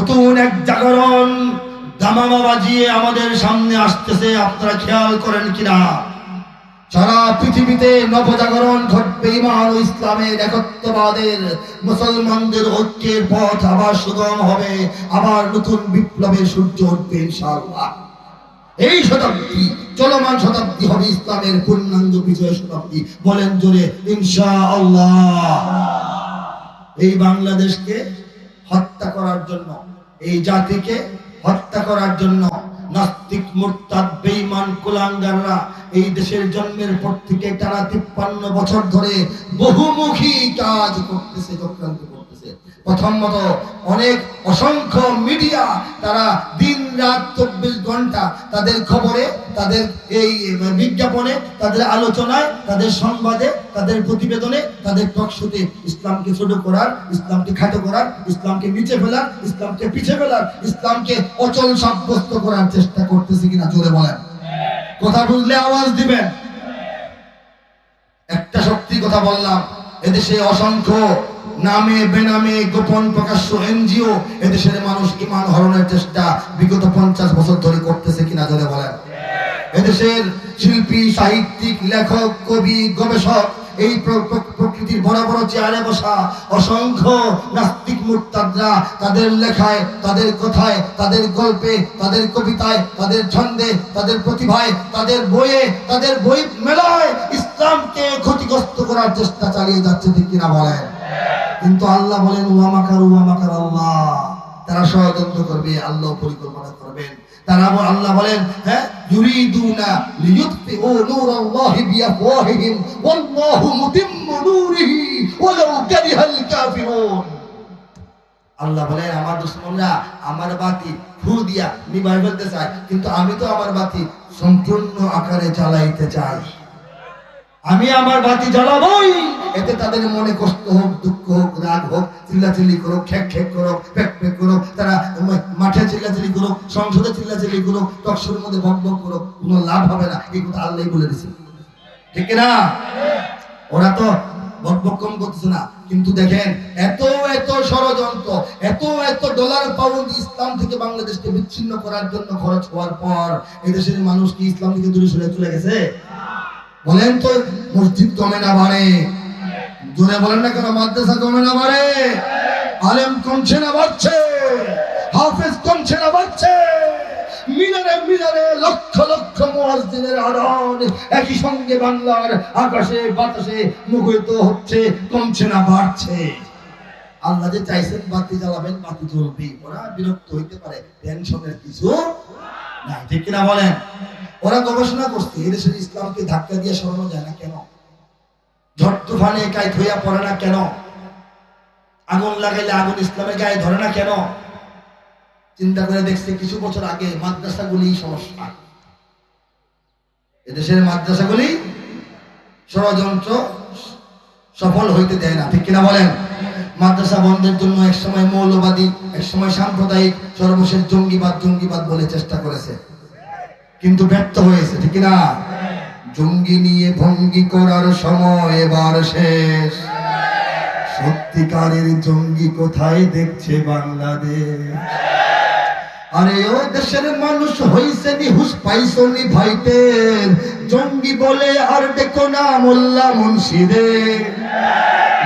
নতুন এক জাগরণ দামামা বাজিয়ে আমাদের সামনে আসতেছে। আপনারা খেয়াল করেন কিনা? সারা পৃথিবীতে নবজাগরণ ঘটবে ইমান ও ইসলামের একত্ববাদের। মুসলমানদের ঐক্যের পথ আবার সুগম হবে। আবার নতুন বিপ্লবের সূর্য উঠবে ইনশাআল্লাহ। এই শতাব্দী, চলমান শতাব্দী হবে ইসলামের পূর্ণাঙ্গ বিজয় শতাব্দী। বলেন জোরে, ইনশাআল্লাহ। এই বাংলাদেশকে হত্যা করার জন্য এই জাতিকে হত্যা করার জন্য নাস্তিক, মুরতাদ, বেঈমান, কুলাঙ্গাররা এই দেশের জন্মের পর থেকে তারা তিপ্পান্ন বছর ধরে বহুমুখী কাজ করতেছে চক্রান্ত প্রথমত অনেক অসংখ্য মিডিয়া তারা দিন রাত চব্বিশ ঘণ্টা তাদের খবরে, তাদের এই বিজ্ঞাপনে, তাদের আলোচনায়, তাদের সংবাদে, তাদের প্রতিবেদনে, তাদের টকশোতে ইসলামকে ছোট করার, ইসলামকে খাটো করার, ইসলামকে নিচে ফেলার, ইসলামকে পিছে ফেলার, ইসলামকে অচল সাব্যস্ত করার চেষ্টা করতেছে কিনা জোরে বলেন। কথা বুঝলে আওয়াজ দিবেন। একটা শক্তি কথা বললাম, এদেশে অসংখ্য নামে, বেনামে গোপন প্রকাশ্য এনজিও এদেশের মানুষ ইমান হরণের চেষ্টা বিগত পঞ্চাশ বছর ধরে করতেছে কিনা জলে বলেন। এদেশের শিল্পী, সাহিত্যিক, লেখক, কবি, গবেষক এই প্র- প্র- প্রকৃতির বড় বড় চেয়ারে বসা অসংখ্য নাস্তিক মুক্তাদরা তাদের লেখায়, তাদের কথায়, তাদের গল্পে, তাদের কবিতায়, তাদের ছন্দে, তাদের প্রতিভায়, তাদের বইয়ে, তাদের বই মেলায় ইসলামকে ক্ষতিগ্রস্ত করার চেষ্টা চালিয়ে যাচ্ছে ঠিক কিনা বলেন। কিন্তু আল্লাহ বলেন ওয়ামাকার ওয়ামাকার আল্লাহ। তারা ষড়যন্ত্র করবে, আল্লাহ পরিকল্পনা করবেন। তারা আল্লাহ বলেন হ্যাঁ নূরাল্লাহি বিআফওয়াহিহিম, ওয়াল্লাহু মুতিম্মু নূরিহি কারিহাল কাফিরুন। আল্লাহ বলেন, আমার দুশ্মনরা আমার বাতি ফু দিয়া নিভাই ফেলতে চায়, কিন্তু আমি তো আমার বাতি সম্পূর্ণ আকারে জ্বালাইতে চাই। আমি আমার বাতি জ্বালাবই। এতে তাদের মনে কষ্ট হোক, দুঃখ হোক, রাগ হোক, চিল্লাচিল্লি করুক খেক খেক করুক, পেক পেক করুক, তারা মাঠে চিল্লাচিল্লি করুক, সংসদে চিল্লাচিল্লি করুক টকশোর মধ্যে বক বক করুক, কোনো লাভ হবে না। এই কথা আল্লাহ বলে দিছে। ঠিক না ওরা তো বক বক কম করতেছে না। কিন্তু দেখেন, এত এত ষড়যন্ত্র, এত এত ডলার পাউন্ড ইসলাম থেকে বাংলাদেশকে বিচ্ছিন্ন করার জন্য খরচ হওয়ার পর, এদেশের মানুষ কি ইসলাম থেকে দূরে সরে চলে গেছে? বলেন তো, মসজিদ কমে না বাড়ে। জোরে বলেন না কেন, মাদ্রাসা কমে না বাড়ে? আলেম কমছে না বাড়ছে। হাফেজ কমছে না বাড়ছে। মিনারে মিনারে লক্ষ লক্ষ মুয়াজ্জিনের আদান একই সঙ্গে বাংলার আকাশে, বাতাসে মুখরিত হচ্ছে, কমছে না বাড়ছে। আল্লাহ যে চাইছেন, বাতি জ্বালাবেন, বাতি জ্বলবে ওরা বিরক্ত হইতে পারে, টেনশনের কিছু নাই। ঠিক কিনা বলেন? ওরা গবেষণা করছে এদেশের ইসলামকে ধাক্কা দিয়ে সরানো যায় না কেন? ঝড় তুফানে গায়ে ধইয়া পড়ে না কেন? আগুন লাগাইলে আগুন ইসলামের গায়ে ধরে না কেন? চিন্তা করে দেখছে কিছু বছর আগে মাদ্রাসাগুলি সমস্যা এদেশের মাদ্রাসাগুলি ষড়যন্ত্র সফল হইতে দেয় না, ঠিক কিনা বলেন? মাদ্রাসা বন্ধের জন্য এক সময় মৌলবাদী এক সময় সাম্প্রদায়িক, সর্বশেষ জঙ্গিবাদ জঙ্গিবাদ বলে চেষ্টা করেছে। কিন্তু ব্যর্থ হয়েছে, ঠিক না জঙ্গি নিয়ে ভঙ্গি করার সময় এবার শেষ। সত্যিকারের জঙ্গি কোথায় দেখছে বাংলাদেশ? আরে, ও দেশের মানুষ হইছে নি হুস নি ভাইটের জঙ্গি বলে আর দেখো না মোল্লা মুন্সিদের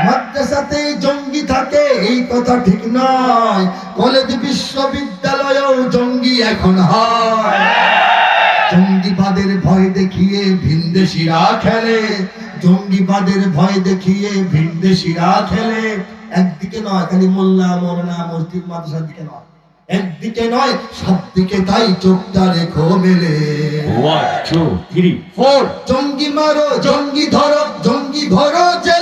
মাদ্রাসাতে জঙ্গি থাকে, এই কথা ঠিক নয়। কলেজ বিশ্ববিদ্যালয়েও জঙ্গি এখন হয়। জঙ্গিবাদের ভয় দেখিয়ে ভিনদেশিরা খেলে। জঙ্গিবাদের ভয় দেখিয়ে ভিনদেশিরা খেলে। একদিকে নয় খালি মোল্লা মোরনা মসজিদ মাদ্রাসার দিকে নয়। একদিকে নয় সব দিকে তাই চোখটা রেখো মেলে. জঙ্গি মারো জঙ্গি ধরো জঙ্গি ভরো জেলে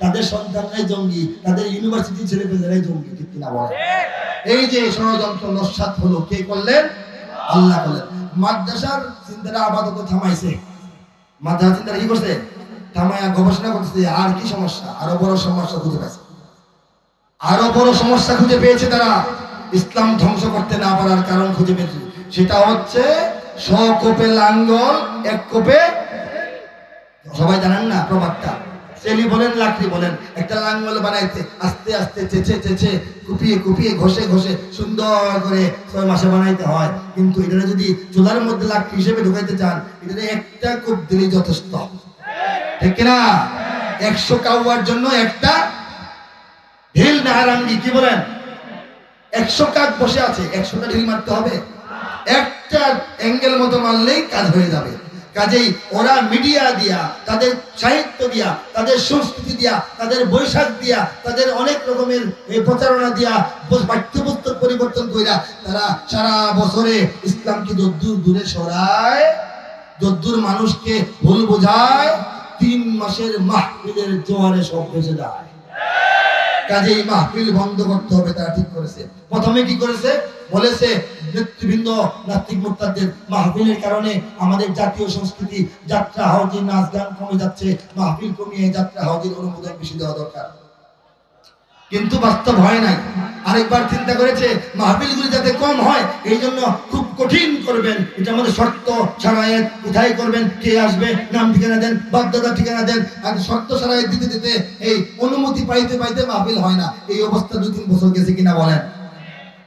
তাদের সন্তানরাই জঙ্গি, তাদের ইউনিভার্সিটি ছেলে পেলেরাই জঙ্গি, ঠিক কিনা বলে? এই যে ষড়যন্ত্র নস্বাত হলো, কে করলেন? আল্লাহ করলেন। মাদ্রাসার চিন্তাটা আপাতত থামাইছে। মাদ্রাসা চিন্তাটা কি করছে? থামায়া গবেষণা করতেছে, আর কি সমস্যা? আরও বড় সমস্যা খুঁজে পাইছে আরও বড় সমস্যা খুঁজে পেয়েছে তারা। ইসলাম ধ্বংস করতে না পারার কারণ খুঁজে পেয়েছে। সেটা হচ্ছে শ কোপে লাঙ্গল, এক কোপে সবাই জানেন না প্রবাদটা? সেলি বলেন, লাকড়ি বলেন, একটা লাঙ্গল বানাইতে আস্তে আস্তে চেচে চেচে কুপিয়ে কুপিয়ে ঘষে ঘষে সুন্দর করে ছয় মাসে বানাইতে হয়। কিন্তু এটা যদি চুলার মধ্যে লাকড়ি হিসেবে ঢুকাইতে চান এটা একটা কূপ দিলে যথেষ্ট। ঠিক কিনা? একশো কাউয়ার জন্য একটা ঢিল নাহারাঙ্গি কি বলেন? একশো কাক বসে আছে, একশোটা ঢিল মারতে হবে। একটা অ্যাঙ্গেল মতো মারলেই কাজ হয়ে যাবে। কাজেই ওরা মিডিয়া দিয়া, তাদের সাহিত্য দিয়া, তাদের সংস্কৃতি দিয়া, তাদের বৈশাখ দিয়া, তাদের অনেক রকমের প্রচারণা দিয়া পাঠ্যপুস্তক পরিবর্তন কইরা তারা সারা বছরে ইসলামকে যদ্দূর দূরে সরায়, যদ্দূর মানুষকে ভুল বোঝায়, তিন মাসের মাহফিলের জোয়ারে সব ভেসে যায়। কাজেই মাহফিল বন্ধ করতে হবে, তারা ঠিক করেছে। প্রথমে কি করেছে? বলেছে নেতৃবৃন্দ নাস্তিক মুক্তাদের মাহফিলের কারণে আমাদের জাতীয় সংস্কৃতি যাত্রা হাউজির নাচ গান কমে যাচ্ছে, মাহফিল কমিয়ে যাত্রা হাউজির অনুমোদন বেশি দেওয়া দরকার। কিন্তু বাস্তব হয় নাই। আরেকবার চিন্তা করেছে, মাহফিলগুলি যাতে কম হয়, এই জন্য খুব কঠিন করবেন। এটা আমাদের শর্ত সারায়েত, কোথায় করবেন, কে আসবে, নাম ঠিকানা দেন বাধ্যতা ঠিকানা দেন, আর শর্ত সারায়েত দিতে দিতে এই অনুমতি পাইতে পাইতে মাহফিল হয় না। এই অবস্থা দু তিন বছর গেছে কিনা বলেন।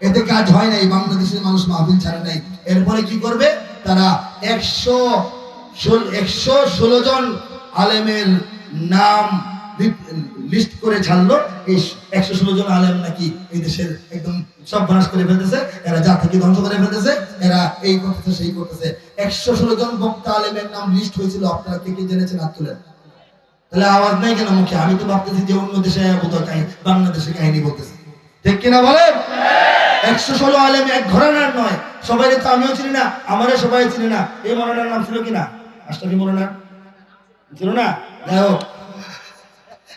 এতে কাজ হয় নাই বাংলাদেশের মানুষ মাহফিল ছাড়ে নাই। এরপরে কি করবে? তারা একশো একশো ষোলো জন আলেমের নাম লিস্ট করে ছাড়লো। এই একশো ষোলো জন আলেম নাকি এই দেশের একদম সব বানাস করে ফেলতেছে, এরা জাতিকে ধ্বংস করে ফেলতেছে, এরা এই করতেছে, সেই করতেছে। একশো ষোলো জন বক্তা আলেমের নাম লিস্ট হয়েছিল, আপনারা কে কে জেনেছেন? হাত তুলেন তাহলে আওয়াজ নাই কেন মুখে? আমি তো ভাবতেছি যে অন্য দেশে বাংলাদেশের কাহিনী বলতেছি। ঠিক কিনা বলেন? একশো ষোলো আলেম এক ঘরানার নয়। সবাই তো আমিও চিনি না, আমারও সবাই চিনি না। এই মরানার নাম ছিল কিনা? আশরাফি মরানা ছিল না? যাই হোক।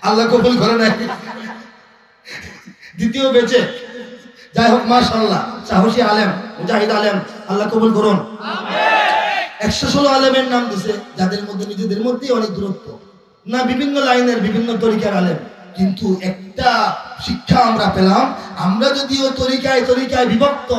আল্লাহ কবুল করে নাই। দ্বিতীয় বেঁচে। যাই হোক মাশাল্লাহ সাহসী আলেম, মুজাহিদ আলেম, আল্লাহ কবুল করুন। একশো ষোলো আলেমের নাম দিছে, যাদের মধ্যে নিজেদের মধ্যেই অনেক দূরত্ব। না, বিভিন্ন লাইনের বিভিন্ন তরিকার আলেম। কিন্তু একটা শিক্ষা আমরা পেলাম। আমরা যদিও তরিকায় তরিকায় বিভক্ত,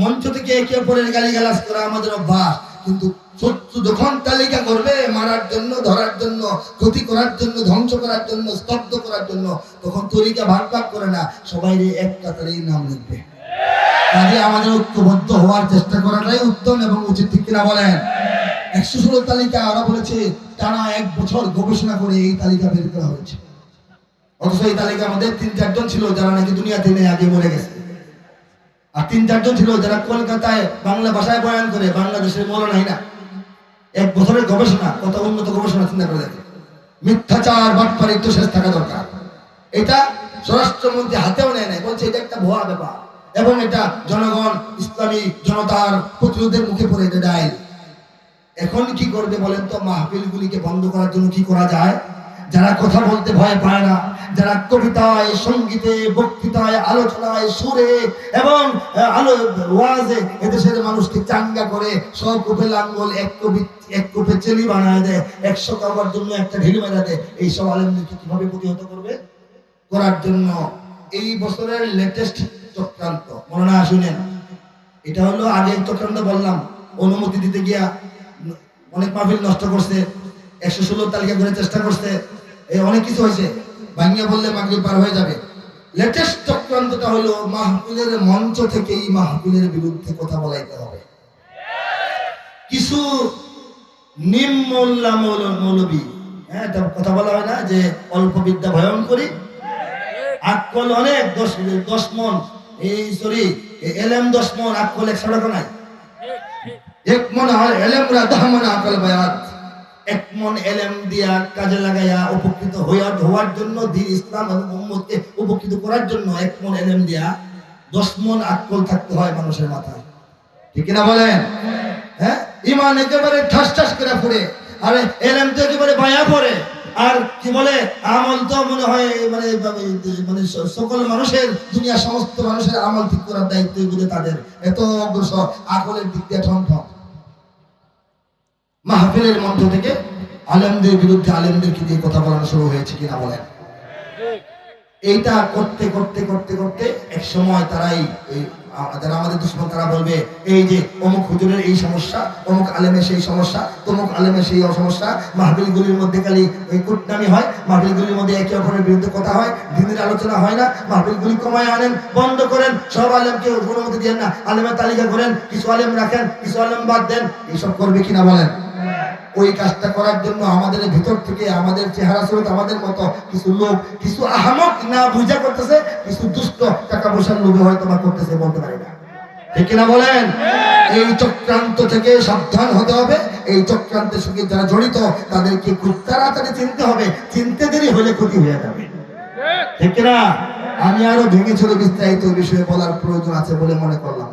মঞ্চ থেকে একে অপরের গালি গালাজ করা আমাদের অভ্যাস, কিন্তু শত্রু যখন তালিকা করবে, মারার জন্য, ধরার জন্য, ক্ষতি করার জন্য, ধ্বংস করার জন্য, স্তব্ধ করার জন্য, তখন তরিকা ভাগ ভাগ করে না, সবাই এক কাতারেই নাম লিখবে। কাজে আমাদের ঐক্যবদ্ধ হওয়ার চেষ্টা করাটাই উত্তম এবং উচিত, ঠিক কিনা বলেন? একশো ষোলো তালিকা ওরা বলেছে, টানা এক বছর গবেষণা করে এই তালিকা বের করা হয়েছে। অথচ এই তালিকার মধ্যে তিন, চারজন ছিল যারা নাকি দুনিয়াতে নেই আগে মরে গেছে। আর তিন, চারজন ছিল যারা কলকাতায় বাংলা ভাষায় বয়ান করে, বাংলাদেশের মৌলানাই না এক বছরের গবেষণা, কত উন্নত গবেষণা চিন্তা করে দেখে মিথ্যাচার বাটপারির তো শেষ থাকা দরকার। এটা স্বরাষ্ট্রমন্ত্রী হাতেও নেয় নাই, বলছে এটা একটা ভুয়া ব্যাপার। এবং এটা জনগণ, ইসলামী জনতার প্রতিরোধের মুখে পড়ে এটা ডাইল। এখন কি করবে বলেন তো? মাহফিল গুলিকে বন্ধ করার জন্য কি করা যায়? যারা কথা বলতে ভয় পায় না, যারা কবিতায়, সঙ্গীতে, বক্তৃতায়, আলোচনায়, সুরে এবং আলো, ওয়াজে এদেশের মানুষকে চাঙ্গা করে সব কূপে লাঙ্গল, এক কবি এক কূপে চেলি বানায় দেয় একশো কাবার জন্য একটা ঢিল মেরা দেয়। এইসব আলেমদেরকে কীভাবে প্রতিহত করবে? করার জন্য এই বছরের লেটেস্ট চক্রান্ত। মনে না শুনেন, এটা হলো আগের চক্রান্ত বললাম। অনুমতি দিতে গিয়া অনেক মাহফিল নষ্ট করছে, একশো ষোলো তালিকা করে চেষ্টা করছে এই অনেক কিছু হয়েছে। ভাঙ্গিয়া বললে মাগরি পার হয়ে যাবে। লেটেস্ট চক্রান্তটা হলো মাহফিলের মঞ্চ থেকেই মাহফিলের বিরুদ্ধে কথা বলাইতে হবে। কিছু নিম্মল্লা মৌল- মৌলবী হ্যাঁ কথা বলা হয় না যে অল্প বিদ্যা ভয়ঙ্করী। আকল অনেক, দশ দশ মন। এই সরি এলএম দশ মন আকল একশো টাকা নাই। এক মন হয় এলএম রা দহ মন আকল বায়াত। এক মন এলএম দিয়া কাজে লাগাইয়া উপকৃত হইয়া হওয়ার জন্য দিন ইসলাম এবং উম্মতকে উপকৃত করার জন্য এক মন এলএম দিয়া দশ মন আকল থাকতে হয় মানুষের মাথায়। ঠিক কিনা বলেন? হ্যাঁ? ইমান একেবারে ঠাস ঠাস করে পড়ে আর এলএম তো একেবারে বায়া পড়ে। আর কি বলে? আমল তো মনে হয় মানে মানে সকল মানুষের দুনিয়া সমস্ত মানুষের আমল ঠিক করার দায়িত্ব বুঝে তাদের। এত অগ্রসর, আকলের দিক দিয়ে ঠন ঠন মাহফিলের মধ্য থেকে আলেমদের বিরুদ্ধে আলেমদেরকে দিয়ে কথা বলানো শুরু হয়েছে কিনা বলেন। এইটা করতে করতে করতে করতে এক সময় তারাই যারা আমাদের দুশ্মন, তারা বলবে, এই যে অমুক হুজুরের এই সমস্যা, অমুক আলেমের সেই সমস্যা, তমুক আলেমের সেই সমস্যা মাহবিলগুলির মধ্যে খালি ওই কুটনামি হয় মাহবিলগুলির মধ্যে একে অপরের বিরুদ্ধে কথা হয়, দিনের আলোচনা হয় না মাহবিলগুলি কমায় আনেন, বন্ধ করেন, সব আলেমকে অনুমতি দিয়ে না, আলেমের তালিকা করেন, কিছু আলেম রাখেন, কিছু আলেম বাদ দেন, এইসব করবে কিনা বলেন? ওই কাজটা করার জন্য আমাদের ভিতর থেকে আমাদের চেহারা স্রোত আমাদের মতো কিছু লোক কিছু আহমক না বুঝা করতেছে কিছু দুষ্ট টাকা পয়সার লোভে হয়তো বা করতেছে বলতে পারি না। ঠিক কিনা বলেন? এই চক্রান্ত থেকে সাবধান হতে হবে এই চক্রান্তের সঙ্গে যারা জড়িত তাদেরকে খুব তাড়াতাড়ি চিনতে হবে চিনতে দেরি হলে ক্ষতি হয়ে যাবে। ঠিক। কিনা? আমি আরও ভেঙে ছিল বিস্তারিত বিষয়ে বলার প্রয়োজন আছে বলে মনে করলাম